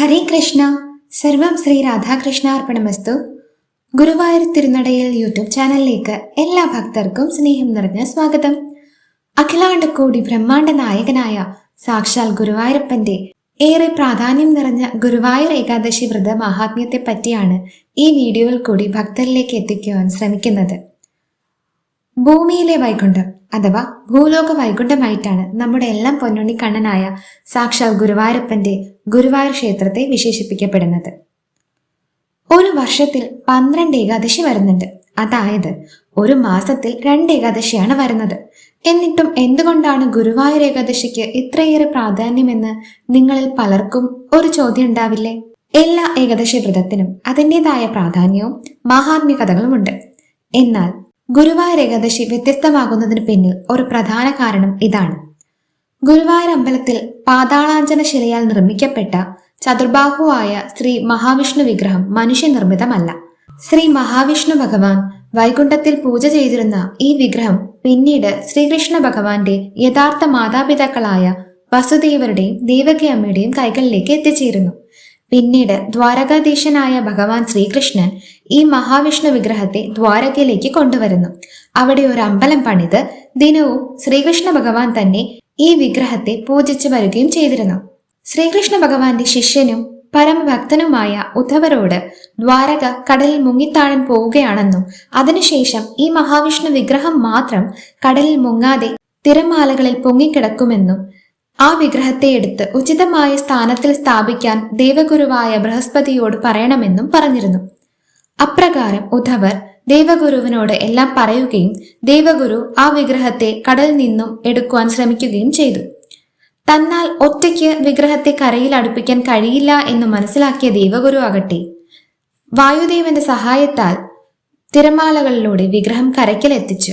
ഹരേ കൃഷ്ണ. സർവം ശ്രീ രാധാകൃഷ്ണ അർപ്പണമസ്തു. ഗുരുവായൂർ തിരുനടയിൽ യൂട്യൂബ് ചാനലിലേക്ക് എല്ലാ ഭക്തർക്കും സ്നേഹം നിറഞ്ഞ സ്വാഗതം. അഖിലാണ്ട കോടി ബ്രഹ്മാണ്ട നായകനായ സാക്ഷാൽ ഗുരുവായൂരപ്പന്റെ ഏറെ പ്രാധാന്യം നിറഞ്ഞ ഗുരുവായൂർ ഏകാദശി വ്രത മഹാത്മ്യത്തെ പറ്റിയാണ് ഈ വീഡിയോയിൽ കൂടി ഭക്തരിലേക്ക് എത്തിക്കുവാൻ ശ്രമിക്കുന്നത്. ഭൂമിയിലെ വൈകുണ്ഠം അഥവാ ഭൂലോക വൈകുണ്ഠമായിട്ടാണ് നമ്മുടെ എല്ലാം പൊന്നുണ്ണി കണ്ണനായ സാക്ഷാൽ ഗുരുവായൂരപ്പന്റെ ഗുരുവായൂർ ക്ഷേത്രത്തെ വിശേഷിപ്പിക്കപ്പെടുന്നത്. ഒരു വർഷത്തിൽ പന്ത്രണ്ട് ഏകാദശി വരുന്നുണ്ട്. അതായത് ഒരു മാസത്തിൽ രണ്ട് ഏകാദശിയാണ് വരുന്നത്. എന്നിട്ടും എന്തുകൊണ്ടാണ് ഗുരുവായൂർ ഏകാദശിക്ക് ഇത്രയേറെ പ്രാധാന്യമെന്ന് നിങ്ങളിൽ പലർക്കും ഒരു ചോദ്യം ഉണ്ടാവില്ലേ? എല്ലാ ഏകാദശി വ്രതത്തിനും അതിന്റെതായ പ്രാധാന്യവും മാഹാത്മ്യ കഥകളുമുണ്ട് എന്നാൽ ഗുരുവായൂർ ഏകാദശി വ്യത്യസ്തമാകുന്നതിന് പിന്നിൽ ഒരു പ്രധാന കാരണം ഇതാണ്. ഗുരുവായൂർ അമ്പലത്തിൽ പാതാളാഞ്ജന ശിലയാൽ നിർമ്മിക്കപ്പെട്ട ചതുർബാഹുവായ ശ്രീ മഹാവിഷ്ണു വിഗ്രഹം മനുഷ്യനിർമ്മിതമല്ല. ശ്രീ മഹാവിഷ്ണു ഭഗവാൻ വൈകുണ്ഠത്തിൽ പൂജ ചെയ്തിരുന്ന ഈ വിഗ്രഹം പിന്നീട് ശ്രീകൃഷ്ണ ഭഗവാന്റെ യഥാർത്ഥ മാതാപിതാക്കളായ വസുദേവരുടെയും ദേവകിയമ്മയുടെയും കൈകളിലേക്ക് എത്തിച്ചേരുന്നു. പിന്നീട് ദ്വാരകാധീശനായ ഭഗവാൻ ശ്രീകൃഷ്ണൻ ഈ മഹാവിഷ്ണു വിഗ്രഹത്തെ ദ്വാരകയിലേക്ക് കൊണ്ടുവരുന്നു. അവിടെ ഒരു അമ്പലം പണിത് ദിനവും ശ്രീകൃഷ്ണ ഭഗവാൻ തന്നെ ഈ വിഗ്രഹത്തെ പൂജിച്ചു വരികയും ചെയ്തിരുന്നു. ശ്രീകൃഷ്ണ ഭഗവാന്റെ ശിഷ്യനും പരമഭക്തനുമായ ഉദ്ധവരോട് ദ്വാരക കടലിൽ മുങ്ങിത്താഴാൻ പോവുകയാണെന്നും അതിനുശേഷം ഈ മഹാവിഷ്ണു വിഗ്രഹം മാത്രം കടലിൽ മുങ്ങാതെ തിരമാലകളിൽ പൊങ്ങിക്കിടക്കുമെന്നും ആ വിഗ്രഹത്തെ എടുത്ത് ഉചിതമായ സ്ഥാനത്തിൽ സ്ഥാപിക്കാൻ ദേവഗുരുവായ ബൃഹസ്പതിയോട് പറയണമെന്നും പറഞ്ഞിരുന്നു. അപ്രകാരം ഉദ്ധവർ ദേവഗുരുവിനോട് എല്ലാം പറയുകയും ദേവഗുരു ആ വിഗ്രഹത്തെ കടൽ നിന്നും എടുക്കുവാൻ ശ്രമിക്കുകയും ചെയ്തു. തന്നാൽ ഒറ്റയ്ക്ക് വിഗ്രഹത്തെ കരയിൽ അടുപ്പിക്കാൻ കഴിയില്ല എന്ന് മനസ്സിലാക്കിയ ദേവഗുരു ആകട്ടെ. വായുദേവന്റെ സഹായത്താൽ തിരമാലകളിലൂടെ വിഗ്രഹം കരയ്ക്കലെത്തിച്ചു.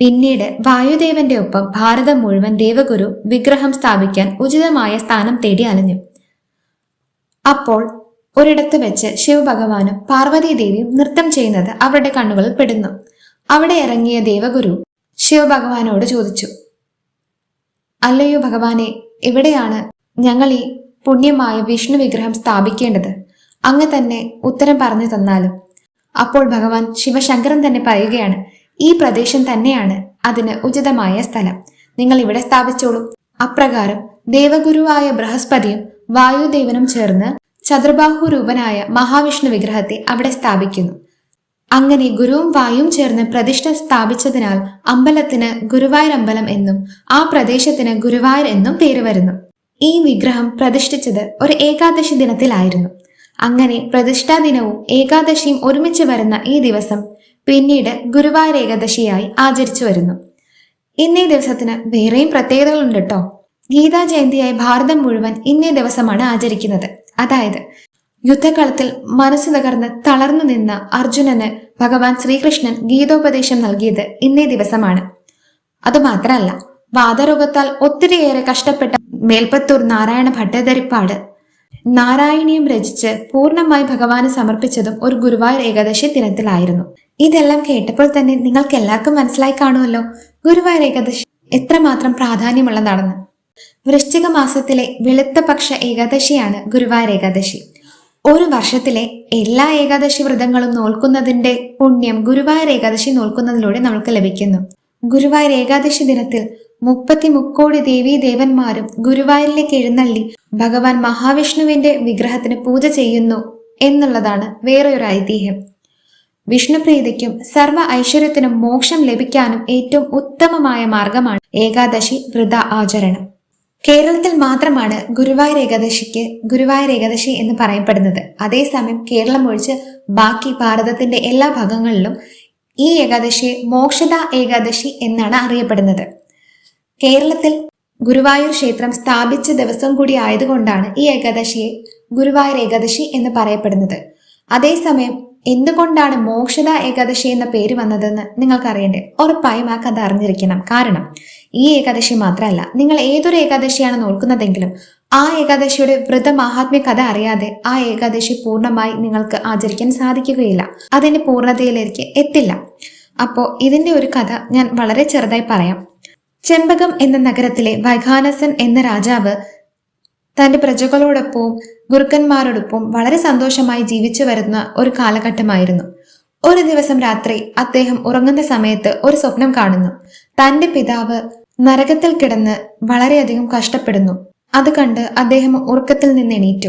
പിന്നീട് വായുദേവന്റെ ഒപ്പം ഭാരതം മുഴുവൻ ദേവഗുരു വിഗ്രഹം സ്ഥാപിക്കാൻ ഉചിതമായ സ്ഥാനം തേടി അലഞ്ഞു. അപ്പോൾ ഒരിടത്ത് വെച്ച് ശിവഭഗവാനും പാർവതീദേവിയും നൃത്തം ചെയ്യുന്നത് അവരുടെ കണ്ണുകളിൽ പെടുന്നു. അവിടെ ഇറങ്ങിയ ദേവഗുരു ശിവഭഗവാനോട് ചോദിച്ചു അല്ലയോ ഭഗവാനെ എവിടെയാണ് ഞങ്ങൾ ഈ പുണ്യമായ വിഷ്ണു വിഗ്രഹം സ്ഥാപിക്കേണ്ടത്? അങ്ങ് തന്നെ ഉത്തരം പറഞ്ഞു തന്നാലും. അപ്പോൾ ഭഗവാൻ ശിവശങ്കരൻ തന്നെ പറയുകയാണ് ഈ പ്രദേശം തന്നെയാണ് അതിന് ഉചിതമായ സ്ഥലം. നിങ്ങൾ ഇവിടെ സ്ഥാപിച്ചോളൂ. അപ്രകാരം ദേവഗുരുവായ ബൃഹസ്പതിയും വായുദേവനും ചേർന്ന് ചതുർബാഹു രൂപനായ മഹാവിഷ്ണു വിഗ്രഹത്തെ അവിടെ സ്ഥാപിക്കുന്നു. അങ്ങനെ ഗുരുവും വായും ചേർന്ന് പ്രതിഷ്ഠ സ്ഥാപിച്ചതിനാൽ അമ്പലത്തിന് ഗുരുവായൂർ അമ്പലം എന്നും ആ പ്രദേശത്തിന് ഗുരുവായൂർ എന്നും പേര് വരുന്നു. ഈ വിഗ്രഹം പ്രതിഷ്ഠിച്ചത് ഒരു ഏകാദശി ദിനത്തിലായിരുന്നു. അങ്ങനെ പ്രതിഷ്ഠാ ദിനവും ഏകാദശിയും ഒരുമിച്ച് വരുന്ന ഈ ദിവസം പിന്നീട് ഗുരുവായൂർ ഏകാദശിയായി ആചരിച്ചു വരുന്നു. ഇന്നേ ദിവസത്തിന് വേറെയും പ്രത്യേകതകളുണ്ട് കേട്ടോ ഗീതാ ജയന്തിയായി ഭാരതം മുഴുവൻ ഇന്നേ ദിവസമാണ് ആചരിക്കുന്നത്. അതായത് യുദ്ധകളത്തിൽ മനസ്സ് തകർന്ന് തളർന്നു നിന്ന അർജുനന് ഭഗവാൻ ശ്രീകൃഷ്ണൻ ഗീതോപദേശം നൽകിയത് ഇന്നേ ദിവസമാണ്. അതുമാത്രമല്ല വാതരോഗത്താൽ ഒത്തിരിയേറെ കഷ്ടപ്പെട്ട മേൽപ്പത്തൂർ നാരായണ ഭട്ടതിരിപ്പാട് നാരായണീയം രചിച്ച് പൂർണമായി ഭഗവാന് സമർപ്പിച്ചതും ഒരു ഗുരുവായൂർ ഏകാദശി ദിനത്തിലായിരുന്നു. ഇതെല്ലാം കേട്ടപ്പോൾ തന്നെ നിങ്ങൾക്ക് എല്ലാവർക്കും മനസ്സിലായി കാണുമല്ലോ. ഗുരുവായൂർ ഏകാദശി എത്രമാത്രം പ്രാധാന്യമുള്ളതാണെന്ന് വൃശ്ചിക മാസത്തിലെ വെളുത്ത പക്ഷ ഏകാദശിയാണ് ഗുരുവായൂർ ഏകാദശി. ഒരു വർഷത്തിലെ എല്ലാ ഏകാദശി വ്രതങ്ങളും നോൽക്കുന്നതിന്റെ പുണ്യം ഗുരുവായൂർ ഏകാദശി നോൽക്കുന്നതിലൂടെ നമുക്ക് ലഭിക്കുന്നു. ഗുരുവായൂർ ഏകാദശി ദിനത്തിൽ മുപ്പത്തി മുക്കോടി ദേവീ ദേവന്മാരും ഗുരുവായൂരിലേക്ക് എഴുന്നള്ളി ഭഗവാൻ മഹാവിഷ്ണുവിന്റെ വിഗ്രഹത്തിന് പൂജ ചെയ്യുന്നു എന്നുള്ളതാണ് വേറൊരു ഐതിഹ്യം. വിഷ്ണുപ്രീതിക്കും സർവ ഐശ്വര്യത്തിനും മോക്ഷം ലഭിക്കാനും ഏറ്റവും ഉത്തമമായ മാർഗമാണ് ഏകാദശി വ്രത ആചരണം. കേരളത്തിൽ മാത്രമാണ് ഗുരുവായൂർ ഏകാദശിക്ക് ഗുരുവായൂർ ഏകാദശി എന്ന് പറയപ്പെടുന്നത്. അതേസമയം കേരളം ഒഴിച്ച് ബാക്കി ഭാരതത്തിന്റെ എല്ലാ ഭാഗങ്ങളിലും ഈ ഏകാദശിയെ മോക്ഷത ഏകാദശി എന്നാണ് അറിയപ്പെടുന്നത്. കേരളത്തിൽ ഗുരുവായൂർ ക്ഷേത്രം സ്ഥാപിച്ച ദിവസം കൂടി ആയതുകൊണ്ടാണ് ഈ ഏകാദശിയെ ഗുരുവായൂർ ഏകാദശി എന്ന് പറയപ്പെടുന്നത്. അതേസമയം എന്തുകൊണ്ടാണ് മോക്ഷദ ഏകാദശി എന്ന പേര് വന്നതെന്ന് നിങ്ങൾക്ക് അറിയണ്ടേ ഉറപ്പായും ആ കഥ അറിഞ്ഞിരിക്കണം. കാരണം ഈ ഏകാദശി മാത്രമല്ല നിങ്ങൾ ഏതൊരു ഏകാദശിയാണ് നോക്കുന്നതെങ്കിലും ആ ഏകാദശിയുടെ വ്രത മഹാത്മ്യ കഥ അറിയാതെ ആ ഏകാദശി പൂർണമായി നിങ്ങൾക്ക് ആചരിക്കാൻ സാധിക്കുകയില്ല. അതിന്റെ പൂർണതയിലേക്ക് എത്തില്ല. അപ്പോ ഇതിന്റെ ഒരു കഥ ഞാൻ വളരെ ചെറുതായി പറയാം. ചെമ്പകം എന്ന നഗരത്തിലെ വൈഖാനസൻ എന്ന രാജാവ് തന്റെ പ്രജകളോടൊപ്പവും ഗുരുക്കന്മാരോടൊപ്പം വളരെ സന്തോഷമായി ജീവിച്ചു വരുന്ന ഒരു കാലഘട്ടമായിരുന്നു. ഒരു ദിവസം രാത്രി അദ്ദേഹം ഉറങ്ങുന്ന സമയത്ത് ഒരു സ്വപ്നം കാണുന്നു. തന്റെ പിതാവ് നരകത്തിൽ കിടന്ന് വളരെയധികം കഷ്ടപ്പെടുന്നു. അത് കണ്ട് അദ്ദേഹം ഉറക്കത്തിൽ നിന്ന് എണീറ്റു.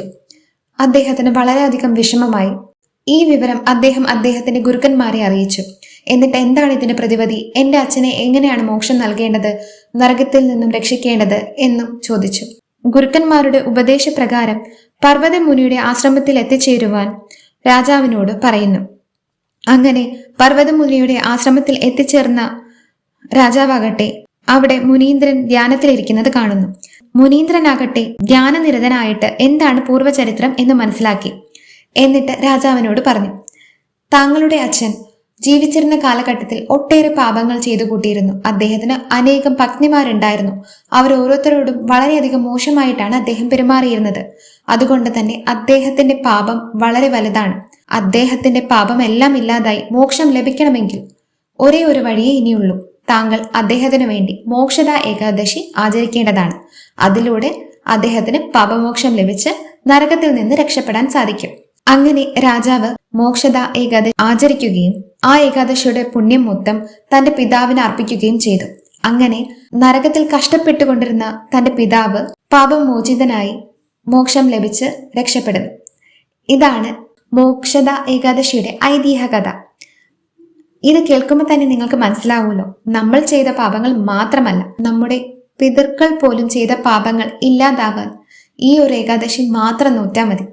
അദ്ദേഹത്തിന് വളരെയധികം വിഷമമായി. ഈ വിവരം അദ്ദേഹം അദ്ദേഹത്തിന്റെ ഗുരുക്കന്മാരെ അറിയിച്ചു. എന്നിട്ട് എന്താണ് ഇതിന്റെ പ്രതിവിധി? എന്റെ അച്ഛനെ എങ്ങനെയാണ് മോക്ഷം നൽകേണ്ടത്? നരകത്തിൽ നിന്നും രക്ഷിക്കേണ്ടത് എന്നും ചോദിച്ചു. ഗുരുക്കന്മാരുടെ ഉപദേശപ്രകാരം പർവത മുനിയുടെ ആശ്രമത്തിൽ എത്തിച്ചേരുവാൻ രാജാവിനോട് പറയുന്നു. അങ്ങനെ പർവതമുനിയുടെ ആശ്രമത്തിൽ എത്തിച്ചേർന്ന രാജാവാകട്ടെ അവിടെ മുനീന്ദ്രൻ ധ്യാനത്തിലിരിക്കുന്നത് കാണുന്നു. മുനീന്ദ്രനാകട്ടെ ധ്യാനനിരതനായിട്ട് എന്താണ് പൂർവചരിത്രം എന്ന് മനസ്സിലാക്കി. എന്നിട്ട് രാജാവിനോട് പറഞ്ഞു താങ്കളുടെ അച്ഛൻ ജീവിച്ചിരുന്ന കാലഘട്ടത്തിൽ ഒട്ടേറെ പാപങ്ങൾ ചെയ്തു കൂട്ടിയിരുന്നു. അദ്ദേഹത്തിന് അനേകം പത്നിമാരുണ്ടായിരുന്നു. അവർ ഓരോരുത്തരോടും വളരെയധികം മോശമായിട്ടാണ് അദ്ദേഹം പെരുമാറിയിരുന്നത്. അതുകൊണ്ട് തന്നെ അദ്ദേഹത്തിന്റെ പാപം വളരെ വലുതാണ്. അദ്ദേഹത്തിന്റെ പാപം എല്ലാം ഇല്ലാതായി മോക്ഷം ലഭിക്കണമെങ്കിൽ ഒരേ ഒരു വഴിയേ ഇനിയുള്ളൂ. താങ്കൾ അദ്ദേഹത്തിന് വേണ്ടി മോക്ഷത ഏകാദശി ആചരിക്കേണ്ടതാണ്. അതിലൂടെ അദ്ദേഹത്തിന് പാപമോക്ഷം ലഭിച്ച് നരകത്തിൽ നിന്ന് രക്ഷപ്പെടാൻ സാധിക്കും. അങ്ങനെ രാജാവ് മോക്ഷത ഏകാദശി ആചരിക്കുകയും ആ ഏകാദശിയുടെ പുണ്യം മൊത്തം തന്റെ പിതാവിന് അർപ്പിക്കുകയും ചെയ്തു. അങ്ങനെ നരകത്തിൽ കഷ്ടപ്പെട്ടുകൊണ്ടിരുന്ന തന്റെ പിതാവ് പാപം മോചിതനായി മോക്ഷം ലഭിച്ച് രക്ഷപ്പെടുന്നു. ഇതാണ് മോക്ഷത ഏകാദശിയുടെ ഐതിഹ്യ കഥ. ഇത് കേൾക്കുമ്പോൾ തന്നെ നിങ്ങൾക്ക് മനസ്സിലാവുമല്ലോ നമ്മൾ ചെയ്ത പാപങ്ങൾ മാത്രമല്ല നമ്മുടെ പിതൃക്കൾ പോലും ചെയ്ത പാപങ്ങൾ ഇല്ലാതാവാൻ ഈ ഒരു ഏകാദശി മാത്രം നോറ്റാൽ മതി.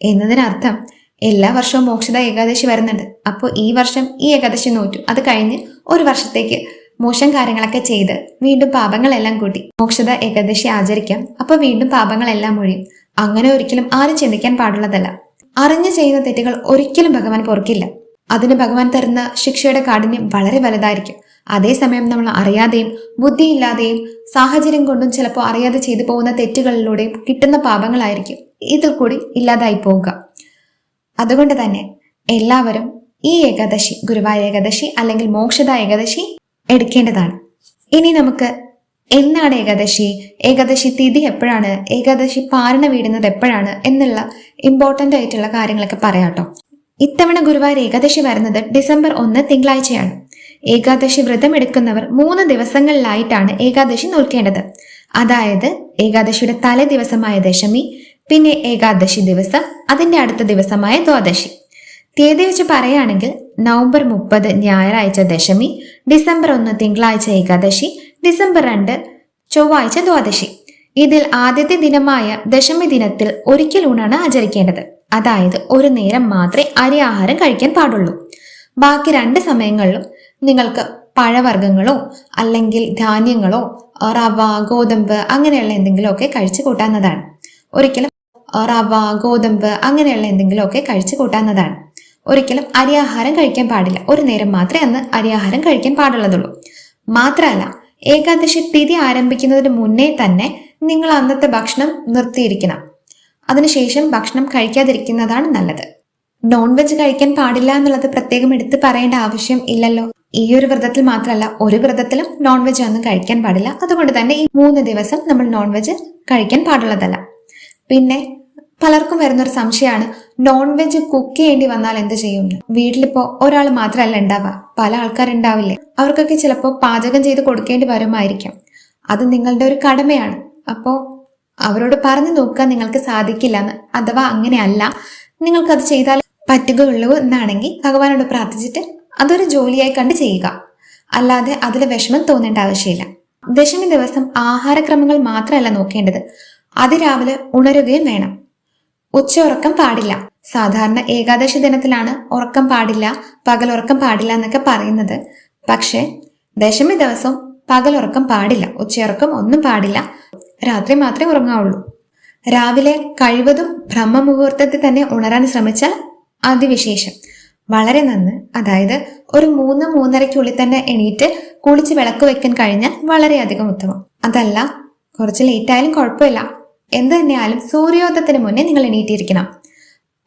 എന്നതിനർത്ഥം എല്ലാ വർഷവും മോക്ഷത ഏകാദശി വരുന്നുണ്ട്. അപ്പോൾ ഈ വർഷം ഈ ഏകാദശി നോറ്റു. അത് കഴിഞ്ഞ് ഒരു വർഷത്തേക്ക് മോശം കാര്യങ്ങളൊക്കെ ചെയ്ത് വീണ്ടും പാപങ്ങളെല്ലാം കൂട്ടി. മോക്ഷത ഏകാദശി ആചരിക്കാം. അപ്പോൾ വീണ്ടും പാപങ്ങളെല്ലാം ഒഴിയും. അങ്ങനെ ഒരിക്കലും ആരും ചിന്തിക്കാൻ പാടുള്ളതല്ല. അറിഞ്ഞു ചെയ്യുന്ന തെറ്റുകൾ ഒരിക്കലും ഭഗവാൻ പൊറുക്കില്ല. അതിന് ഭഗവാൻ തരുന്ന ശിക്ഷയുടെ കാഠിന്യം വളരെ വലുതായിരിക്കും. അതേസമയം നമ്മൾ അറിയാതെയും ബുദ്ധിയില്ലാതെയും സാഹചര്യം കൊണ്ടും ചിലപ്പോൾ അറിയാതെ ചെയ്തു പോകുന്ന തെറ്റുകളിലൂടെയും കിട്ടുന്ന പാപങ്ങളായിരിക്കും. ഇതിൽ കൂടി ഇല്ലാതായി പോവുക. അതുകൊണ്ട് തന്നെ എല്ലാവരും ഈ ഏകാദശി ഗുരുവായ ഏകാദശി അല്ലെങ്കിൽ മോക്ഷത ഏകാദശി എടുക്കേണ്ടതാണ്. ഇനി നമുക്ക് എന്നാണ് ഏകാദശി? ഏകാദശി തിഥി എപ്പോഴാണ്? ഏകാദശി പാരണ വീടുന്നത് എപ്പോഴാണ്? എന്നുള്ള ഇമ്പോർട്ടന്റ് ആയിട്ടുള്ള കാര്യങ്ങളൊക്കെ പറയാട്ടോ. ഇത്തവണ ഗുരുവായൂർ ഏകാദശി വരുന്നത് ഡിസംബർ ഒന്ന് തിങ്കളാഴ്ചയാണ്. ഏകാദശി വ്രതം എടുക്കുന്നവർ മൂന്ന് ദിവസങ്ങളിലായിട്ടാണ് ഏകാദശി നോൽക്കേണ്ടത്. അതായത് ഏകാദശിയുടെ തലേ ദിവസമായ ദശമി പിന്നെ ഏകാദശി ദിവസം അതിന്റെ അടുത്ത ദിവസമായ ദ്വാദശി. തീയതി വെച്ച് പറയുകയാണെങ്കിൽ നവംബർ മുപ്പത് ഞായറാഴ്ച ദശമി ഡിസംബർ ഒന്ന് തിങ്കളാഴ്ച ഏകാദശി ഡിസംബർ രണ്ട് ചൊവ്വാഴ്ച ദ്വാദശി. ഇതിൽ ആദ്യത്തെ ദിനമായ ദശമി ദിനത്തിൽ ഒരിക്കൽ ഊണാണ് ആചരിക്കേണ്ടത്. അതായത് ഒരു നേരം മാത്രമേ അരി ആഹാരം കഴിക്കാൻ പാടുള്ളൂ. ബാക്കി രണ്ട് സമയങ്ങളിലും നിങ്ങൾക്ക് പഴവർഗങ്ങളോ അല്ലെങ്കിൽ ധാന്യങ്ങളോ റവ ഗോതമ്പ് അങ്ങനെയുള്ള എന്തെങ്കിലുമൊക്കെ കഴിച്ചു കൂട്ടാവുന്നതാണ്. ഒരിക്കലും റവ ഗോതമ്പ് അങ്ങനെയുള്ള എന്തെങ്കിലുമൊക്കെ കഴിച്ചു കൂട്ടാവുന്നതാണ്. ഒരിക്കലും അരിയാഹാരം കഴിക്കാൻ പാടില്ല. ഒരു നേരം മാത്രമേ അന്ന് അരിയാഹാരം കഴിക്കാൻ പാടുള്ളതുള്ളൂ. മാത്രമല്ല ഏകാദശി തിഥി ആരംഭിക്കുന്നതിന് മുന്നേ തന്നെ നിങ്ങൾ അന്നത്തെ ഭക്ഷണം നിർത്തിയിരിക്കണം. അതിനുശേഷം ഭക്ഷണം കഴിക്കാതിരിക്കുന്നതാണ് നല്ലത്. നോൺ വെജ് കഴിക്കാൻ പാടില്ല എന്നുള്ളത് പ്രത്യേകം എടുത്തു പറയേണ്ട ആവശ്യം ഇല്ലല്ലോ. ഈ ഒരു വ്രതത്തിൽ മാത്രമല്ല ഒരു വ്രതത്തിലും നോൺ വെജ് ഒന്നും കഴിക്കാൻ പാടില്ല. അതുകൊണ്ട് തന്നെ ഈ മൂന്ന് ദിവസം നമ്മൾ നോൺ വെജ് കഴിക്കാൻ പാടുള്ളതല്ല. പിന്നെ പലർക്കും വരുന്നൊരു സംശയമാണ്. നോൺ വെജ് കുക്ക് ചെയ്യേണ്ടി വന്നാൽ എന്ത് ചെയ്യും? വീട്ടിലിപ്പോ ഒരാൾ മാത്രമല്ല ഉണ്ടാവുക. പല ആൾക്കാരുണ്ടാവില്ലേ? അവർക്കൊക്കെ ചിലപ്പോൾ പാചകം ചെയ്ത് കൊടുക്കേണ്ടി വരുമായിരിക്കാം. അത് നിങ്ങളുടെ ഒരു കടമയാണ്. അപ്പോൾ അവരോട് പറഞ്ഞു നോക്കാൻ നിങ്ങൾക്ക് സാധിക്കില്ല എന്ന് അഥവാ അങ്ങനെയല്ല നിങ്ങൾക്കത് ചെയ്താൽ പറ്റുകയുള്ളൂ എന്നാണെങ്കിൽ ഭഗവാനോട് പ്രാർത്ഥിച്ചിട്ട് അതൊരു ജോലിയായി കണ്ട് ചെയ്യുക. അല്ലാതെ അതിൽ വിഷമം തോന്നേണ്ട ആവശ്യമില്ല. ദശമി ദിവസം ആഹാരക്രമങ്ങൾ മാത്രമല്ല നോക്കേണ്ടത്. അതിരാവിലെ ഉണരുകയും വേണം. ഉച്ച ഉറക്കം പാടില്ല. സാധാരണ ഏകാദശി ദിനത്തിലാണ് ഉറക്കം പാടില്ല പകൽ ഉറക്കം പാടില്ല എന്നൊക്കെ പറയുന്നത്. പക്ഷേ ദശമി ദിവസം പകൽ ഉറക്കം പാടില്ല ഉച്ചയുറക്കം ഒന്നും പാടില്ല. രാത്രി മാത്രമേ ഉറങ്ങാവുള്ളൂ. രാവിലെ കഴിവതും ബ്രഹ്മമുഹൂർത്തത്തിൽ തന്നെ ഉണരാൻ ശ്രമിച്ചാൽ അതിവിശേഷം. വളരെ നന്ന് അതായത് ഒരു മൂന്ന് മൂന്നരയ്ക്കുള്ളിൽ തന്നെ എണീറ്റ് കുളിച്ച് വിളക്ക് വെക്കാൻ കഴിഞ്ഞാൽ വളരെയധികം ഉത്തമം. അതല്ല കുറച്ച് ലേറ്റായാലും കുഴപ്പമില്ല. എന്ത് തന്നെയായാലും സൂര്യോദയത്തിന് മുന്നേ നിങ്ങൾ എണീറ്റിരിക്കണം.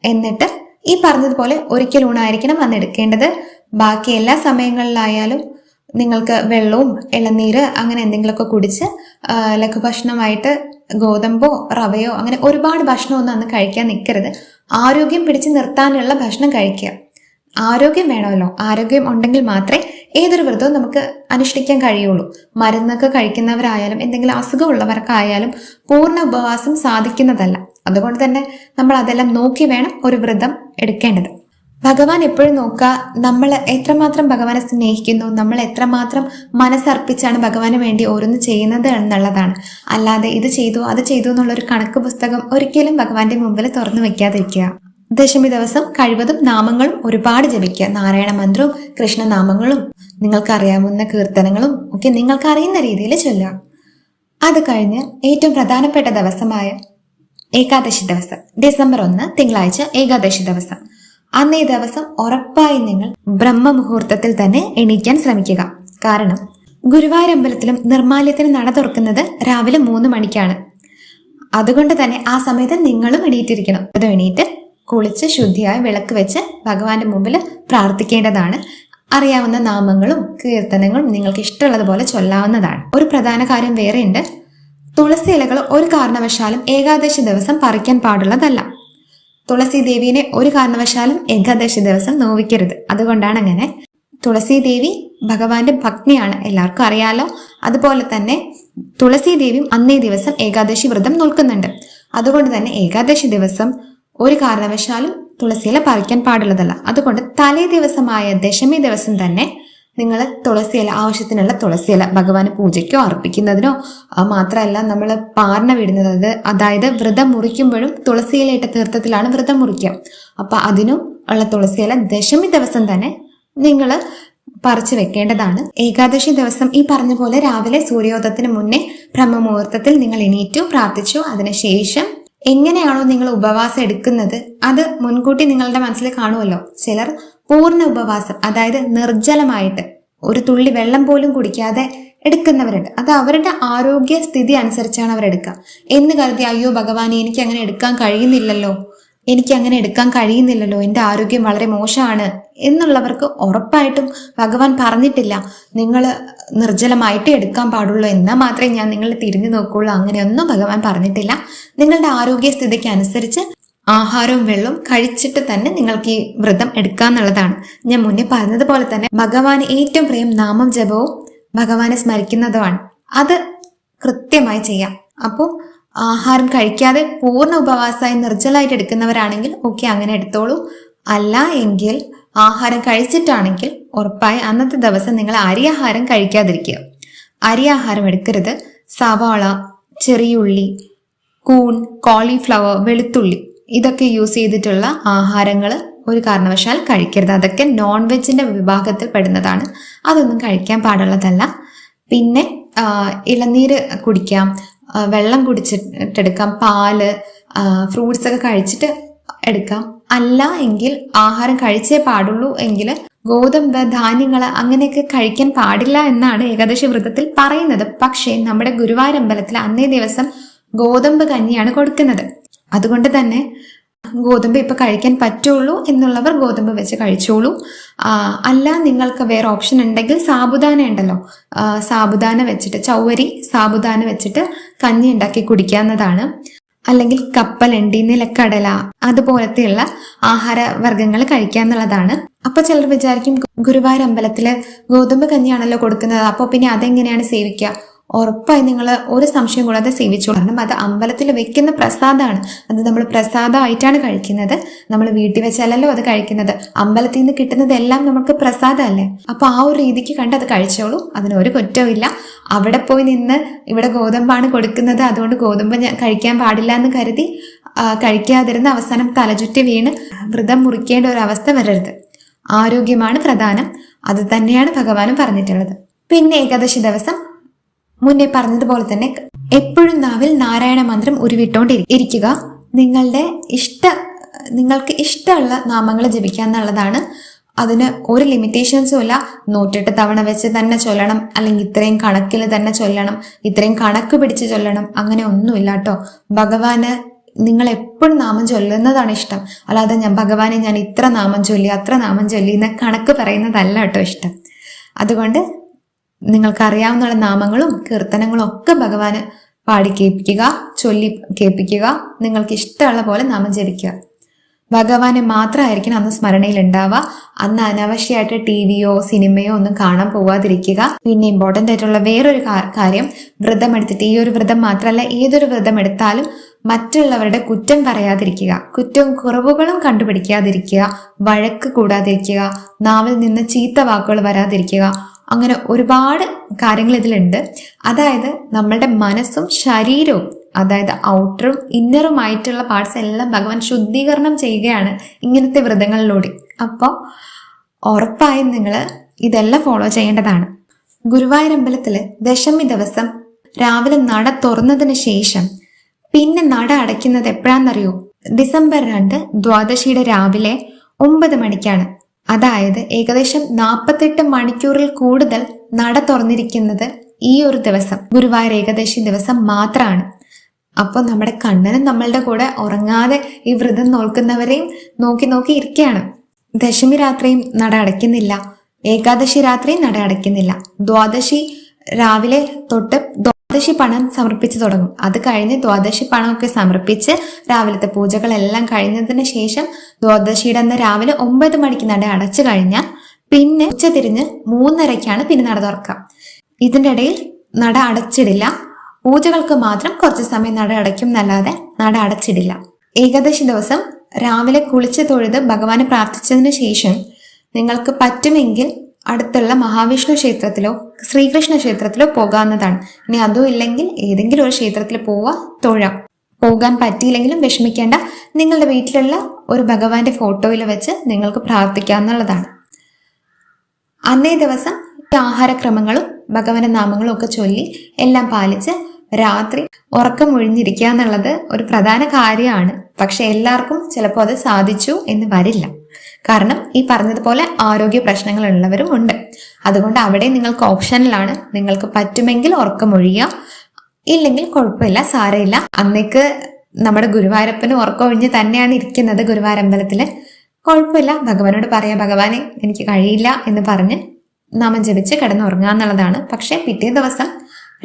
എന്നിട്ട് ഈ പറഞ്ഞതുപോലെ ഒരിക്കൽ ഊണായിരിക്കണം അന്ന് എടുക്കേണ്ടത്. ബാക്കി എല്ലാ സമയങ്ങളിലായാലും നിങ്ങൾക്ക് വെള്ളവും ഇളനീര് അങ്ങനെ എന്തെങ്കിലുമൊക്കെ കുടിച്ച് ലഘുഭക്ഷണമായിട്ട് ഗോതമ്പോ റവയോ അങ്ങനെ ഒരുപാട് ഭക്ഷണമൊന്നും അന്ന് കഴിക്കാൻ നിൽക്കരുത്. ആരോഗ്യം പിടിച്ച് നിർത്താനുള്ള ഭക്ഷണം കഴിക്കുക. ആരോഗ്യം വേണമല്ലോ. ആരോഗ്യം ഉണ്ടെങ്കിൽ മാത്രമേ ഏതൊരു വ്രതവും നമുക്ക് അനുഷ്ഠിക്കാൻ കഴിയുള്ളൂ. മരുന്നൊക്കെ കഴിക്കുന്നവരായാലും എന്തെങ്കിലും അസുഖമുള്ളവർക്കായാലും പൂർണ ഉപവാസം സാധിക്കുന്നതല്ല. അതുകൊണ്ട് തന്നെ നമ്മൾ അതെല്ലാം നോക്കി വേണം ഒരു വ്രതം എടുക്കേണ്ടത്. ഭഗവാൻ എപ്പോഴും നോക്കുക നമ്മൾ എത്രമാത്രം ഭഗവാനെ സ്നേഹിക്കുന്നു നമ്മൾ എത്രമാത്രം മനസ്സർപ്പിച്ചാണ് ഭഗവാന് വേണ്ടി ഓരോന്ന് ചെയ്യുന്നത് എന്നുള്ളതാണ്. അല്ലാതെ ഇത് ചെയ്തു അത് ചെയ്തു എന്നുള്ളൊരു കണക്ക് പുസ്തകം ഒരിക്കലും ഭഗവാന്റെ മുമ്പിൽ തുറന്നു വെക്കാതിരിക്കുക. ദശമി ദിവസം കഴിവതും നാമങ്ങളും ഒരുപാട് ജപിക്കുക. നാരായണ മന്ത്രവും കൃഷ്ണനാമങ്ങളും നിങ്ങൾക്കറിയാവുന്ന കീർത്തനങ്ങളും ഒക്കെ നിങ്ങൾക്ക് അറിയുന്ന രീതിയിൽ ചൊല്ലുക. അത് കഴിഞ്ഞ് ഏറ്റവും പ്രധാനപ്പെട്ട ദിവസമായ ഏകാദശി ദിവസം ഡിസംബർ ഒന്ന് തിങ്കളാഴ്ച ഏകാദശി ദിവസം. ഈ ദിവസം ഉറപ്പായി നിങ്ങൾ ബ്രഹ്മ മുഹൂർത്തത്തിൽ തന്നെ എണീക്കാൻ ശ്രമിക്കുക. കാരണം ഗുരുവായൂരമ്പലത്തിലും നിർമാല്യത്തിന് നട തുറക്കുന്നത് രാവിലെ മൂന്ന് മണിക്കാണ്. അതുകൊണ്ട് തന്നെ ആ സമയത്ത് നിങ്ങളും എണീറ്റിരിക്കണം. അത് എണീറ്റ് കുളിച്ച് ശുദ്ധിയായി വിളക്ക് വെച്ച് ഭഗവാന്റെ മുമ്പിൽ പ്രാർത്ഥിക്കേണ്ടതാണ്. അറിയാവുന്ന നാമങ്ങളും കീർത്തനങ്ങളും നിങ്ങൾക്ക് ഇഷ്ടമുള്ളതുപോലെ ചൊല്ലാവുന്നതാണ്. ഒരു പ്രധാന കാര്യം വേറെയുണ്ട്. തുളസി ഇലകൾ ഒരു കാരണവശാലും ഏകാദശി ദിവസം പറിക്കാൻ പാടുള്ളതല്ല. തുളസി ദേവീനെ ഒരു കാരണവശാലും ഏകാദശി ദിവസം നോവിക്കരുത്. അതുകൊണ്ടാണ് അങ്ങനെ. തുളസി ദേവി ഭഗവാന്റെ ഭക്തിയാണ്. എല്ലാവർക്കും അറിയാലോ? അതുപോലെ തന്നെ തുളസി ദേവിയും അന്നേ ദിവസം ഏകാദശി വ്രതം നിൽക്കുന്നുണ്ട്. അതുകൊണ്ട് തന്നെ ഏകാദശി ദിവസം ഒരു കാരണവശാലും തുളസിയില പറിക്കാൻ പാടുള്ളതല്ല. അതുകൊണ്ട് തലേ ദിവസമായ ദശമി ദിവസം തന്നെ നിങ്ങൾ തുളസിയില ആവശ്യത്തിനുള്ള തുളസിയില ഭഗവാന് പൂജയ്ക്കോ അർപ്പിക്കുന്നതിനോ മാത്രമല്ല നമ്മൾ പാർണ വിടുന്നത്. അത് അതായത് വ്രതം മുറിക്കുമ്പോഴും തുളസിയില ഇട്ട തീർത്ഥത്തിലാണ് വ്രതം മുറിക്കുക. അപ്പൊ അതിനും ഉള്ള തുളസിയില ദശമി ദിവസം തന്നെ നിങ്ങൾ പറിച്ചു വെക്കേണ്ടതാണ്. ഏകാദശി ദിവസം ഈ പറഞ്ഞ പോലെ രാവിലെ സൂര്യോദയത്തിന് മുന്നേ ബ്രഹ്മമുഹൂർത്തത്തിൽ നിങ്ങൾ എണീറ്റു പ്രാർത്ഥിച്ചു. അതിനുശേഷം എങ്ങനെയാണോ നിങ്ങൾ ഉപവാസം എടുക്കുന്നത് അത് മുൻകൂട്ടി നിങ്ങളുടെ മനസ്സിൽ കാണുമല്ലോ. ചിലർ പൂർണ ഉപവാസം അതായത് നിർജലമായിട്ട് ഒരു തുള്ളി വെള്ളം പോലും കുടിക്കാതെ എടുക്കുന്നവരുണ്ട്. അത് അവരുടെ ആരോഗ്യ സ്ഥിതി അനുസരിച്ചാണ് അവർ എടുക്കുക. എന്ന് കരുതി അയ്യോ ഭഗവാനെ എനിക്ക് അങ്ങനെ എടുക്കാൻ കഴിയുന്നില്ലല്ലോ. എനിക്ക് അങ്ങനെ എടുക്കാൻ കഴിയുന്നില്ലല്ലോ. എന്റെ ആരോഗ്യം വളരെ മോശമാണ്. എന്നുള്ളവർക്ക് ഉറപ്പായിട്ടും ഭഗവാൻ പറഞ്ഞിട്ടില്ല. നിങ്ങൾ നിർജലമായിട്ട് എടുക്കാൻ പാടുള്ളൂ എന്നാൽ മാത്രമേ ഞാൻ നിങ്ങളെ തിരിഞ്ഞു നോക്കുള്ളൂ അങ്ങനെയൊന്നും ഭഗവാൻ പറഞ്ഞിട്ടില്ല. നിങ്ങളുടെ ആരോഗ്യസ്ഥിതിക്ക് അനുസരിച്ച് ആഹാരവും വെള്ളവും കഴിച്ചിട്ട് തന്നെ നിങ്ങൾക്ക് ഈ വ്രതം എടുക്കാന്നുള്ളതാണ് ഞാൻ മുന്നേ പറഞ്ഞതുപോലെ തന്നെ ഭഗവാൻ ഏറ്റവും പ്രിയം നാമം ജപവും ഭഗവാനെ സ്മരിക്കുന്നതുമാണ്. അത് കൃത്യമായി ചെയ്യാം. അപ്പോൾ ആഹാരം കഴിക്കാതെ പൂർണ ഉപവാസമായി നിർജലായിട്ട് എടുക്കുന്നവരാണെങ്കിൽ ഓക്കെ അങ്ങനെ എടുത്തോളൂ. അല്ല എങ്കിൽ ആഹാരം കഴിച്ചിട്ടാണെങ്കിൽ ഉറപ്പായി അന്നത്തെ ദിവസം നിങ്ങൾ അരിയാഹാരം കഴിക്കാതിരിക്കുക. അരിയാഹാരം എടുക്കരുത്. സവാള ചെറിയുള്ളി കൂൺ കോളിഫ്ലവർ വെളുത്തുള്ളി ഇതൊക്കെ യൂസ് ചെയ്തിട്ടുള്ള ആഹാരങ്ങൾ ഒരു കാരണവശാൽ കഴിക്കരുത്. അതൊക്കെ നോൺ വെജിന്റെ വിഭാഗത്തിൽ പെടുന്നതാണ്. അതൊന്നും കഴിക്കാൻ പാടുള്ളതല്ല. പിന്നെ ഇളനീര് കുടിക്കാം വെള്ളം കുടിച്ചിട്ടെടുക്കാം പാൽ ഫ്രൂട്ട്സ് ഒക്കെ കഴിച്ചിട്ട് എടുക്കാം. അല്ല എങ്കിൽ ആഹാരം കഴിച്ചേ പാടുള്ളൂ എങ്കിൽ ഗോതമ്പ് ധാന്യങ്ങൾ അങ്ങനെയൊക്കെ കഴിക്കാൻ പാടില്ല എന്നാണ് ഏകാദശി വ്രതത്തിൽ പറയുന്നത്. പക്ഷേ നമ്മുടെ ഗുരുവായൂർ അമ്പലത്തിൽ അന്നേ ദിവസം ഗോതമ്പ് കഞ്ഞിയാണ് കൊടുക്കുന്നത്. അതുകൊണ്ട് തന്നെ ഗോതമ്പ് ഇപ്പൊ കഴിക്കാൻ പറ്റുള്ളൂ എന്നുള്ളവർ ഗോതമ്പ് വെച്ച് കഴിച്ചോളൂ. അല്ല നിങ്ങൾക്ക് വേറെ ഓപ്ഷൻ ഉണ്ടെങ്കിൽ സാബുദാന ഉണ്ടല്ലോ. സാബുദാന വെച്ചിട്ട് ചൗവരി സാബുദാന വെച്ചിട്ട് കഞ്ഞി ഉണ്ടാക്കി കുടിക്കാവുന്നതാണ് അല്ലെങ്കിൽ കപ്പലണ്ടി നിലക്കടല അതുപോലത്തെയുള്ള ആഹാര വർഗങ്ങൾ കഴിക്കാന്നുള്ളതാണ് അപ്പൊ ചിലർ വിചാരിക്കും ഗുരുവായൂർ അമ്പലത്തിൽ ഗോതമ്പ് കഞ്ഞിയാണല്ലോ കൊടുക്കുന്നത്. അപ്പോൾ പിന്നെ അതെങ്ങനെയാണ് സേവിക്കുക ഉറപ്പായി നിങ്ങൾ ഒരു സംശയം കൂടാതെ സേവിച്ചു കാരണം അത് അമ്പലത്തിൽ വെക്കുന്ന പ്രസാദമാണ് അത് നമ്മൾ പ്രസാദമായിട്ടാണ് കഴിക്കുന്നത്. നമ്മൾ വീട്ടിൽ വെച്ചാലല്ലോ അത് കഴിക്കുന്നത്. അമ്പലത്തിൽ നിന്ന് കിട്ടുന്നതെല്ലാം നമുക്ക് പ്രസാദമല്ലേ? അപ്പൊ ആ ഒരു രീതിക്ക് കണ്ട് അത് കഴിച്ചോളൂ. അതിന് ഒരു കുറ്റവും അവിടെ പോയി നിന്ന് ഇവിടെ ഗോതമ്പാണ് കൊടുക്കുന്നത്. അതുകൊണ്ട് ഗോതമ്പ് കഴിക്കാൻ പാടില്ല എന്ന് കരുതി കഴിക്കാതിരുന്ന് അവസാനം തലചുറ്റി വീണ് വ്രതം മുറിക്കേണ്ട ഒരു അവസ്ഥ വരരുത്. ആരോഗ്യമാണ് പ്രധാനം. അത് തന്നെയാണ് ഭഗവാനും പറഞ്ഞിട്ടുള്ളത്. പിന്നെ ഏകാദശി ദിവസം മുന്നേ പറഞ്ഞതുപോലെ തന്നെ എപ്പോഴും നാവിൽ നാരായണ മന്ത്രം ഉരുവിട്ടോണ്ട് ഇരിക്കുക നിങ്ങളുടെ ഇഷ്ട നിങ്ങൾക്ക് ഇഷ്ടമുള്ള നാമങ്ങൾ ജപിക്കുക എന്നുള്ളതാണ്. അതിന് ഒരു ലിമിറ്റേഷൻസും ഇല്ല. നൂറ്റെട്ട് തവണ വെച്ച് തന്നെ ചൊല്ലണം. അല്ലെങ്കിൽ ഇത്രയും കണക്കിൽ തന്നെ ചൊല്ലണം. ഇത്രയും കണക്ക് പിടിച്ച് ചൊല്ലണം. അങ്ങനെ ഒന്നുമില്ല കേട്ടോ. ഭഗവാന് നിങ്ങൾ എപ്പോഴും നാമം ചൊല്ലുന്നതാണ് ഇഷ്ടം. അല്ലാതെ ഞാൻ ഭഗവാനെ ഞാൻ ഇത്ര നാമം ചൊല്ലി അത്ര നാമം ചൊല്ലി എന്ന കണക്ക് പറയുന്നതല്ല കേട്ടോ ഇഷ്ടം. അതുകൊണ്ട് നിങ്ങൾക്ക് അറിയാവുന്ന നാമങ്ങളും കീർത്തനങ്ങളും ഒക്കെ ഭഗവാന് പാടി കേൾപ്പിക്കുക ചൊല്ലി കേൾപ്പിക്കുക നിങ്ങൾക്ക് ഇഷ്ടമുള്ള പോലെ നാമം ജപിക്കുക. ഭഗവാനെ മാത്രമായിരിക്കണം അന്ന് സ്മരണയിൽ ഉണ്ടാവുക. അന്ന് അനാവശ്യമായിട്ട് ടി വിയോ സിനിമയോ ഒന്നും കാണാൻ പോവാതിരിക്കുക. പിന്നെ ഇമ്പോർട്ടന്റ് ആയിട്ടുള്ള വേറൊരു കാര്യം വ്രതം എടുത്തിട്ട് ഈ ഒരു വ്രതം മാത്രമല്ല ഏതൊരു വ്രതം എടുത്താലും മറ്റുള്ളവരുടെ കുറ്റം പറയാതിരിക്കുക കുറ്റവും കുറവുകളും കണ്ടുപിടിക്കാതിരിക്കുക വഴക്ക് കൂടാതിരിക്കുക നാവിൽ നിന്ന് ചീത്ത വാക്കുകൾ വരാതിരിക്കുക അങ്ങനെ ഒരുപാട് കാര്യങ്ങൾ ഇതിലുണ്ട്. അതായത് നമ്മളുടെ മനസ്സും ശരീരവും അതായത് ഔട്ടറും ഇന്നറുമായിട്ടുള്ള പാർട്സ് എല്ലാം ഭഗവാൻ ശുദ്ധീകരണം ചെയ്യുകയാണ് ഇങ്ങനത്തെ വ്രതങ്ങളിലൂടെ. അപ്പോൾ ഉറപ്പായും നിങ്ങൾ ഇതെല്ലാം ഫോളോ ചെയ്യേണ്ടതാണ്. ഗുരുവായൂർ അമ്പലത്തിൽ ദശമി ദിവസം രാവിലെ നട തുറന്നതിന് ശേഷം പിന്നെ നട അടയ്ക്കുന്നത് എപ്പോഴാണെന്നറിയോ ഡിസംബർ രണ്ട് ദ്വാദശിയുടെ രാവിലെ ഒമ്പത് മണിക്കാണ്. അതായത് ഏകദേശം നാൽപ്പത്തെട്ട് മണിക്കൂറിൽ കൂടുതൽ നട തുറന്നിരിക്കുന്നത് ഈ ഒരു ദിവസം. ഗുരുവായൂർ ഏകദേശി ദിവസം മാത്രമാണ് അപ്പോൾ നമ്മുടെ കണ്ണനും നമ്മളുടെ കൂടെ ഉറങ്ങാതെ ഈ വ്രതം നോക്കുന്നവരെയും നോക്കി നോക്കി ഇരിക്കുകയാണ് ദശമി രാത്രിയും നട അടയ്ക്കുന്നില്ല. ഏകാദശി രാത്രിയും നട അടയ്ക്കുന്നില്ല. ദ്വാദശി രാവിലെ തൊട്ട് ദ്വാദശി പണം സമർപ്പിച്ച് തുടങ്ങും. അത് കഴിഞ്ഞ് ദ്വാദശി പണമൊക്കെ സമർപ്പിച്ച് രാവിലത്തെ പൂജകളെല്ലാം കഴിഞ്ഞതിന് ശേഷം ദ്വാദശിയുടെ അന്ന് രാവിലെ ഒമ്പത് മണിക്ക് നട അടച്ചു കഴിഞ്ഞാൽ പിന്നെ ഉച്ച തിരിഞ്ഞ് മൂന്നരയ്ക്കാണ് പിന്നെ നട തുറക്കുക. ഇതിന്റെ ഇടയിൽ നട അടച്ചിടില്ല. പൂജകൾക്ക് മാത്രം കുറച്ച് സമയം നട അടയ്ക്കും എന്നല്ലാതെ നട അടച്ചിടില്ല. ഏകാദശി ദിവസം രാവിലെ കുളിച്ച് തൊഴുത് ഭഗവാനെ പ്രാർത്ഥിച്ചതിന് ശേഷം നിങ്ങൾക്ക് പറ്റുമെങ്കിൽ അടുത്തുള്ള മഹാവിഷ്ണു ക്ഷേത്രത്തിലോ ശ്രീകൃഷ്ണ ക്ഷേത്രത്തിലോ പോകാവുന്നതാണ്. ഇനി അതും ഇല്ലെങ്കിൽ ഏതെങ്കിലും ഒരു ക്ഷേത്രത്തിൽ പോവാ തൊഴാം. പോകാൻ പറ്റിയില്ലെങ്കിലും വിഷമിക്കേണ്ട. നിങ്ങളുടെ വീട്ടിലുള്ള ഒരു ഭഗവാന്റെ ഫോട്ടോയിൽ വെച്ച് നിങ്ങൾക്ക് പ്രാർത്ഥിക്കാവുന്നതാണ്. അന്നേ ദിവസം ആഹാരക്രമങ്ങളും ഭഗവാന്റെ നാമങ്ങളും ഒക്കെ ചൊല്ലി എല്ലാം പാലിച്ച് രാത്രി ഉറക്കം ഒഴിഞ്ഞിരിക്കുക എന്നുള്ളത് ഒരു പ്രധാന കാര്യമാണ്. പക്ഷെ എല്ലാവർക്കും ചിലപ്പോൾ അത് സാധിച്ചു എന്ന് വരില്ല. കാരണം ഈ പറഞ്ഞതുപോലെ ആരോഗ്യ പ്രശ്നങ്ങൾ ഉള്ളവരും ഉണ്ട്. അതുകൊണ്ട് അവിടെ നിങ്ങൾക്ക് ഓപ്ഷനിലാണ് നിങ്ങൾക്ക് പറ്റുമെങ്കിൽ ഉറക്കമൊഴിയുക. ഇല്ലെങ്കിൽ കുഴപ്പമില്ല സാരമില്ല. അന്നേക്ക് നമ്മുടെ ഗുരുവായൂരപ്പന് ഉറക്കമൊഴിഞ്ഞ് തന്നെയാണ് ഇരിക്കുന്നത് ഗുരുവായൂർ കുഴപ്പമില്ല ഭഗവാനോട് പറയാം ഭഗവാനെ എനിക്ക് കഴിയില്ല എന്ന് പറഞ്ഞ് നാമം ജപിച്ച് കിടന്നുറങ്ങുക എന്നുള്ളതാണ്. പക്ഷേ പിറ്റേ ദിവസം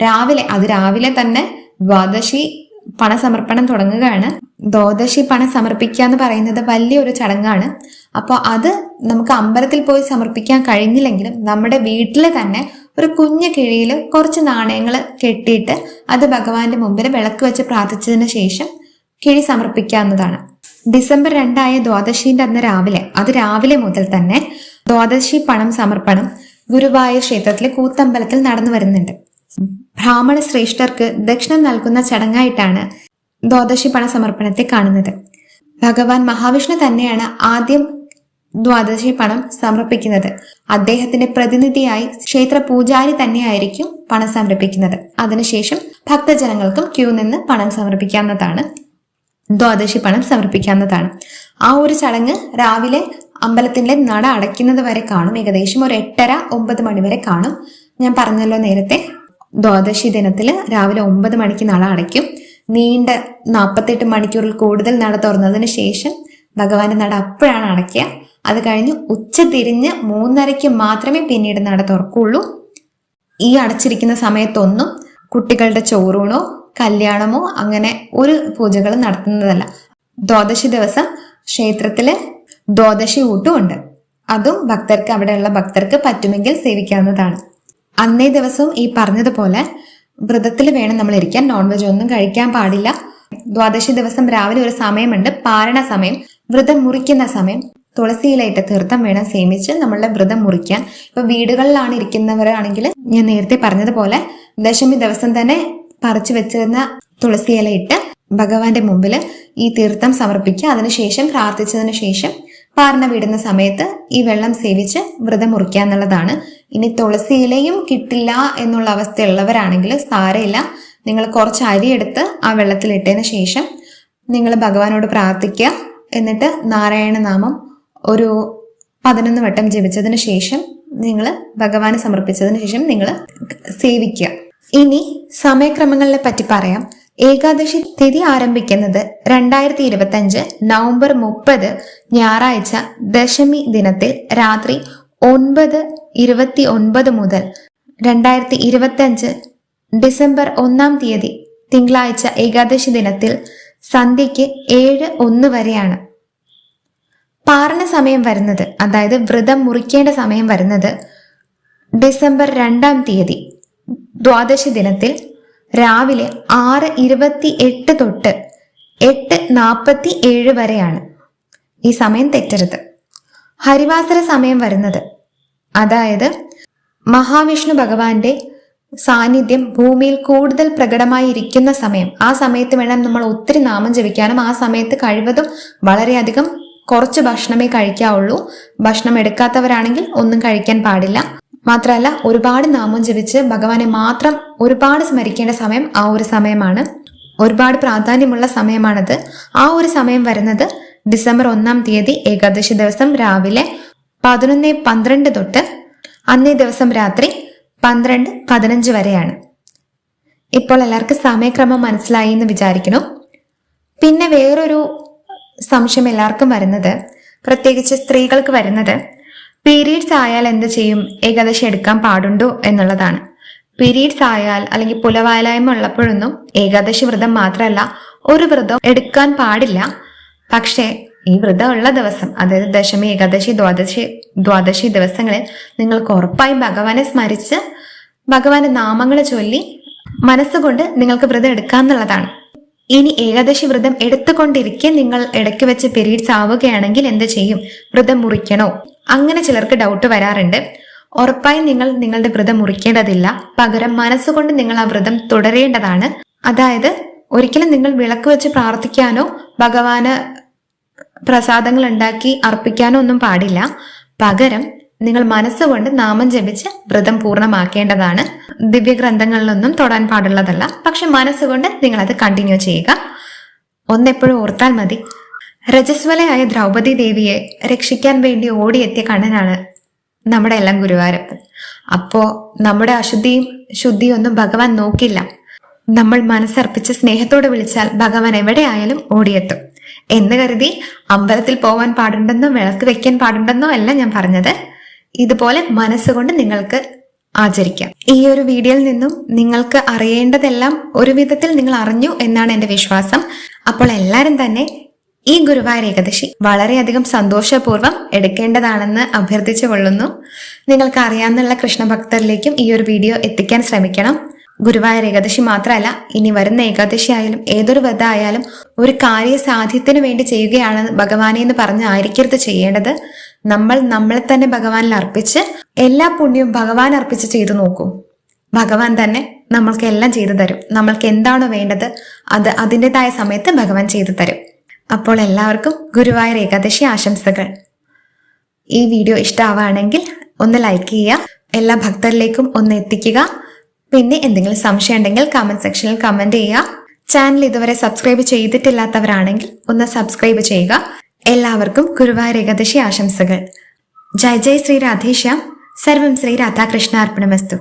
രാവിലെ അത് രാവിലെ തന്നെ ദ്വാദശി പണസമർപ്പണം തുടങ്ങുകയാണ്. ദ്വാദശി പണം സമർപ്പിക്കുക എന്ന് പറയുന്നത് വലിയൊരു ചടങ്ങാണ്. അപ്പോൾ അത് നമുക്ക് അമ്പലത്തിൽ പോയി സമർപ്പിക്കാൻ കഴിഞ്ഞില്ലെങ്കിലും നമ്മുടെ വീട്ടിൽ തന്നെ ഒരു കുഞ്ഞു കിഴിയിൽ കുറച്ച് നാണയങ്ങൾ കെട്ടിയിട്ട് അത് ഭഗവാന്റെ മുമ്പിൽ വിളക്ക് വെച്ച് പ്രാർത്ഥിച്ചതിന് ശേഷം കിഴി സമർപ്പിക്കാവുന്നതാണ്. ഡിസംബർ രണ്ടായ ദ്വാദശിന്റെ അന്ന് രാവിലെ അത് രാവിലെ മുതൽ തന്നെ ദ്വാദശി പണം സമർപ്പണം ഗുരുവായൂർ ക്ഷേത്രത്തിലെ കൂത്തമ്പലത്തിൽ നടന്നു വരുന്നുണ്ട്. ബ്രാഹ്മണ ശ്രേഷ്ഠർക്ക് ദക്ഷിണം നൽകുന്ന ചടങ്ങായിട്ടാണ് ദ്വാദശി പണ സമർപ്പണത്തെ കാണുന്നത്. ഭഗവാൻ മഹാവിഷ്ണു തന്നെയാണ് ആദ്യം ദ്വാദശി പണം സമർപ്പിക്കുന്നത്. അദ്ദേഹത്തിന്റെ പ്രതിനിധിയായി ക്ഷേത്ര പൂജാരി തന്നെയായിരിക്കും പണം സമർപ്പിക്കുന്നത്. അതിനുശേഷം ഭക്തജനങ്ങൾക്കും ക്യൂ നിന്ന് പണം സമർപ്പിക്കാവുന്നതാണ്. ദ്വാദശി പണം സമർപ്പിക്കാവുന്നതാണ്. ആ ഒരു ചടങ്ങ് രാവിലെ അമ്പലത്തിന്റെ നട അടയ്ക്കുന്നത് വരെ കാണും. ഏകദേശം ഒരു എട്ടര ഒമ്പത് മണി വരെ കാണും. ഞാൻ പറഞ്ഞല്ലോ നേരത്തെ ദ്വാദശി ദിനത്തിൽ രാവിലെ ഒമ്പത് മണിക്ക് നട അടയ്ക്കും. നീണ്ട നാൽപ്പത്തെട്ട് മണിക്കൂറിൽ കൂടുതൽ നട തുറന്നതിന് ശേഷം ഭഗവാന്റെ നട അപ്പോഴാണ് അടയ്ക്കുക. അത് കഴിഞ്ഞ് ഉച്ച തിരിഞ്ഞ് മൂന്നരയ്ക്ക് മാത്രമേ പിന്നീട് നട തുറക്കുള്ളൂ ഈ അടച്ചിരിക്കുന്ന സമയത്തൊന്നും കുട്ടികളുടെ ചോറൂണോ കല്യാണമോ അങ്ങനെ ഒരു പൂജകളും നടത്തുന്നതല്ല. ദ്വാദശി ദിവസം ക്ഷേത്രത്തിൽ ദ്വാദശി ഊട്ടും ഉണ്ട്. അതും ഭക്തർക്ക് അവിടെയുള്ള ഭക്തർക്ക് പറ്റുമെങ്കിൽ സേവിക്കാവുന്നതാണ്. അന്നേ ദിവസവും ഈ പറഞ്ഞതുപോലെ വ്രതത്തിൽ വേണം നമ്മൾ ഇരിക്കാൻ. നോൺ വെജ് ഒന്നും കഴിക്കാൻ പാടില്ല. ദ്വാദശി ദിവസം രാവിലെ ഒരു സമയമുണ്ട്. പാരണ സമയം. വ്രതം മുറിക്കുന്ന സമയം. തുളസിയിലായിട്ട് തീർത്ഥം വേണം സേമിച്ച് നമ്മളുടെ വ്രതം മുറിക്കാൻ ഇപ്പൊ വീടുകളിലാണ് ഇരിക്കുന്നവരാണെങ്കിൽ ഞാൻ നേരത്തെ പറഞ്ഞതുപോലെ ദശമി ദിവസം തന്നെ പറിച്ചു വെച്ചിരുന്ന തുളസി ഇട്ട് ഭഗവാന്റെ മുമ്പിൽ ഈ തീർത്ഥം സമർപ്പിക്കുക. അതിനുശേഷം പ്രാർത്ഥിച്ചതിന് ശേഷം പാർണ വിടുന്ന സമയത്ത് ഈ വെള്ളം സേവിച്ച് വ്രതം മുറിക്കുക എന്നുള്ളതാണ്. ഇനി തുളസി ഇലയും കിട്ടില്ല എന്നുള്ള അവസ്ഥയുള്ളവരാണെങ്കിൽ സാരയില്ല നിങ്ങൾ കുറച്ച് അരി എടുത്ത് ആ വെള്ളത്തിൽ വെള്ളത്തിലിട്ടതിന് ശേഷം നിങ്ങൾ ഭഗവാനോട് പ്രാർത്ഥിക്കുക. എന്നിട്ട് നാരായണ നാമം ഒരു പതിനൊന്ന് വട്ടം ജപിച്ചതിന് ശേഷം നിങ്ങൾ ഭഗവാന് സമർപ്പിച്ചതിന് ശേഷം നിങ്ങൾ സേവിക്കുക. ഇനി സമയക്രമങ്ങളെ പറ്റി പറയാം. ഏകാദശി തിഥി ആരംഭിക്കുന്നത് രണ്ടായിരത്തി ഇരുപത്തി അഞ്ച് നവംബർ മുപ്പത് ഞായറാഴ്ച ദശമി ദിനത്തിൽ രാത്രി ഒൻപത് ഇരുപത്തി ഒൻപത് മുതൽ രണ്ടായിരത്തി ഇരുപത്തി അഞ്ച് ഡിസംബർ ഒന്നാം തീയതി തിങ്കളാഴ്ച ഏകാദശി ദിനത്തിൽ സന്ധ്യയ്ക്ക് ഏഴ് ഒന്ന് വരെയാണ്. പാരണ സമയം വരുന്നത് അതായത് വ്രതം മുറിക്കേണ്ട സമയം വരുന്നത് ഡിസംബർ രണ്ടാം തീയതി ദ്വാദശി ദിനത്തിൽ രാവിലെ ആറ് ഇരുപത്തി എട്ട് തൊട്ട് എട്ട് നാൽപ്പത്തി ഏഴ് വരെയാണ് ഈ സമയം തെറ്റരുത്. ഹരിവാസര സമയം വരുന്നത് അതായത് മഹാവിഷ്ണു ഭഗവാന്റെ സാന്നിധ്യം ഭൂമിയിൽ കൂടുതൽ പ്രകടമായി ഇരിക്കുന്ന സമയം. ആ സമയത്ത് വേണം നമ്മൾ ഒത്തിരി നാമം ജപിക്കാനും ആ സമയത്ത് കഴിവതും വളരെയധികം കുറച്ച് ഭക്ഷണമേ കഴിക്കാവുള്ളൂ. ഭക്ഷണം എടുക്കാത്തവരാണെങ്കിൽ ഒന്നും കഴിക്കാൻ പാടില്ല. മാത്രമല്ല ഒരുപാട് നാമം ജപിച്ച് ഭഗവാനെ മാത്രം ഒരുപാട് സ്മരിക്കേണ്ട സമയം ആ ഒരു സമയമാണ്. ഒരുപാട് പ്രാധാന്യമുള്ള സമയമാണത്. ആ ഒരു സമയം വരുന്നത് ഡിസംബർ ഒന്നാം തീയതി ഏകാദശി ദിവസം രാവിലെ പതിനൊന്ന് പന്ത്രണ്ട് തൊട്ട് അന്നേ ദിവസം രാത്രി പന്ത്രണ്ട് പതിനഞ്ച് വരെയാണ്. ഇപ്പോൾ എല്ലാവർക്കും സമയക്രമം മനസ്സിലായി എന്ന് വിചാരിക്കുന്നു. പിന്നെ വേറൊരു സംശയം എല്ലാവർക്കും വരുന്നത്. പ്രത്യേകിച്ച് സ്ത്രീകൾക്ക് വരുന്നത്. പീരീഡ്സ് ആയാൽ എന്ത് ചെയ്യും? ഏകാദശി എടുക്കാൻ പാടുണ്ടോ എന്നുള്ളതാണ്. പീരീഡ്സ് ആയാൽ അല്ലെങ്കിൽ പുലവായലായ്മ ഉള്ളപ്പോഴൊന്നും ഏകാദശി വ്രതം മാത്രമല്ല ഒരു വ്രതം എടുക്കാൻ പാടില്ല. പക്ഷേ ഈ വ്രതം ഉള്ള ദിവസം അതായത് ദശമി ഏകാദശി ദ്വാദശി ദ്വാദശി ദിവസങ്ങളിൽ നിങ്ങൾക്ക് ഉറപ്പായും ഭഗവാനെ സ്മരിച്ച് ഭഗവാന്റെ നാമങ്ങൾ ചൊല്ലി മനസ്സുകൊണ്ട് നിങ്ങൾക്ക് വ്രതം എടുക്കാന്നുള്ളതാണ് ഇനി ഏകാദശി വ്രതം എടുത്തുകൊണ്ടിരിക്കെ നിങ്ങൾ ഇടയ്ക്ക് വെച്ച് പീരീഡ്സ് ആവുകയാണെങ്കിൽ എന്ത് ചെയ്യും? വ്രതം മുറിക്കണോ? അങ്ങനെ ചിലർക്ക് ഡൗട്ട് വരാറുണ്ട്. ഉറപ്പായും നിങ്ങൾ നിങ്ങളുടെ വ്രതം മുറിക്കേണ്ടതില്ല. പകരം മനസ്സുകൊണ്ട് നിങ്ങൾ ആ വ്രതം തുടരേണ്ടതാണ്. അതായത് ഒരിക്കലും നിങ്ങൾ വിളക്ക് വെച്ച് പ്രാർത്ഥിക്കാനോ ഭഗവാന് പ്രസാദങ്ങൾ ഉണ്ടാക്കി അർപ്പിക്കാനോ ഒന്നും പാടില്ല. പകരം നിങ്ങൾ മനസ്സുകൊണ്ട് നാമം ജപിച്ച് വ്രതം പൂർണമാക്കേണ്ടതാണ്. ദിവ്യഗ്രന്ഥങ്ങളിലൊന്നും തൊടാൻ പാടുള്ളതല്ല. പക്ഷെ മനസ്സുകൊണ്ട് നിങ്ങൾ അത് കണ്ടിന്യൂ ചെയ്യുക. ഒന്നെപ്പോഴും ഓർത്താൽ മതി. രജസ്വലയായ ദ്രൗപദി ദേവിയെ രക്ഷിക്കാൻ വേണ്ടി ഓടിയെത്തിയ കണ്ണനാണ് നമ്മുടെ എല്ലാം ഗുരുവായൂരപ്പൻ. അപ്പോ നമ്മുടെ അശുദ്ധിയും ശുദ്ധിയും ഒന്നും ഭഗവാൻ നോക്കില്ല. നമ്മൾ മനസ്സർപ്പിച്ച് സ്നേഹത്തോടെ വിളിച്ചാൽ ഭഗവാൻ എവിടെയായാലും ഓടിയെത്തും. എന്ന് കരുതി അമ്പലത്തിൽ പോവാൻ പാടുണ്ടെന്നോ വിളക്ക് വെക്കാൻ പാടുണ്ടെന്നോ അല്ല ഞാൻ പറഞ്ഞത്. ഇതുപോലെ മനസ്സുകൊണ്ട് നിങ്ങൾക്ക് ആചരിക്കാം. ഈ ഒരു വീഡിയോയിൽ നിന്നും നിങ്ങൾക്ക് അറിയേണ്ടതെല്ലാം ഒരു വിധത്തിൽ നിങ്ങൾ അറിഞ്ഞു എന്നാണ് എന്റെ വിശ്വാസം. അപ്പോൾ എല്ലാവരും തന്നെ ഈ ഗുരുവായൂർ ഏകദശി വളരെയധികം സന്തോഷപൂർവം എടുക്കേണ്ടതാണെന്ന് അഭ്യർത്ഥിച്ചു കൊള്ളുന്നു. നിങ്ങൾക്ക് അറിയാവുന്ന കൃഷ്ണഭക്തരിലേക്കും ഈ ഒരു വീഡിയോ എത്തിക്കാൻ ശ്രമിക്കണം. ഗുരുവായൂർ ഏകദശി മാത്രമല്ല ഇനി വരുന്ന ഏകാദശി ആയാലും ഏതൊരു വ്രതം ആയാലും ഒരു കാര്യസാധ്യത്തിന് വേണ്ടി ചെയ്യുകയാണ് ഭഗവാനെ എന്ന് പറഞ്ഞ് ആയിരിക്കരുത് ചെയ്യേണ്ടത്. നമ്മൾ നമ്മളെ തന്നെ ഭഗവാനിൽ അർപ്പിച്ച് എല്ലാ പുണ്യവും ഭഗവാൻ അർപ്പിച്ച് ചെയ്തു നോക്കൂ. ഭഗവാൻ തന്നെ നമ്മൾക്ക് എല്ലാം ചെയ്തു തരും. നമ്മൾക്ക് എന്താണോ വേണ്ടത് അത് അതിന്റെതായ സമയത്ത് ഭഗവാൻ ചെയ്തു തരും. അപ്പോൾ എല്ലാവർക്കും ഗുരുവായൂർ ഏകാദശി ആശംസകൾ. ഈ വീഡിയോ ഇഷ്ടമാവുകയാണെങ്കിൽ ഒന്ന് ലൈക്ക് ചെയ്യുക എല്ലാ ഭക്തരിലേക്കും ഒന്ന് എത്തിക്കുക. പിന്നെ എന്തെങ്കിലും സംശയം ഉണ്ടെങ്കിൽ കമന്റ് സെക്ഷനിൽ കമന്റ് ചെയ്യുക. ചാനൽ ഇതുവരെ സബ്സ്ക്രൈബ് ചെയ്തിട്ടില്ലാത്തവരാണെങ്കിൽ ഒന്ന് സബ്സ്ക്രൈബ് ചെയ്യുക. എല്ലാവർക്കും ഗുരുവായൂർ ഏകാദശി ആശംസകൾ. ജയ ജയ് ശ്രീ രാധേശ്യാം. സർവം ശ്രീ രാധാകൃഷ്ണ അർപ്പണമസ്തു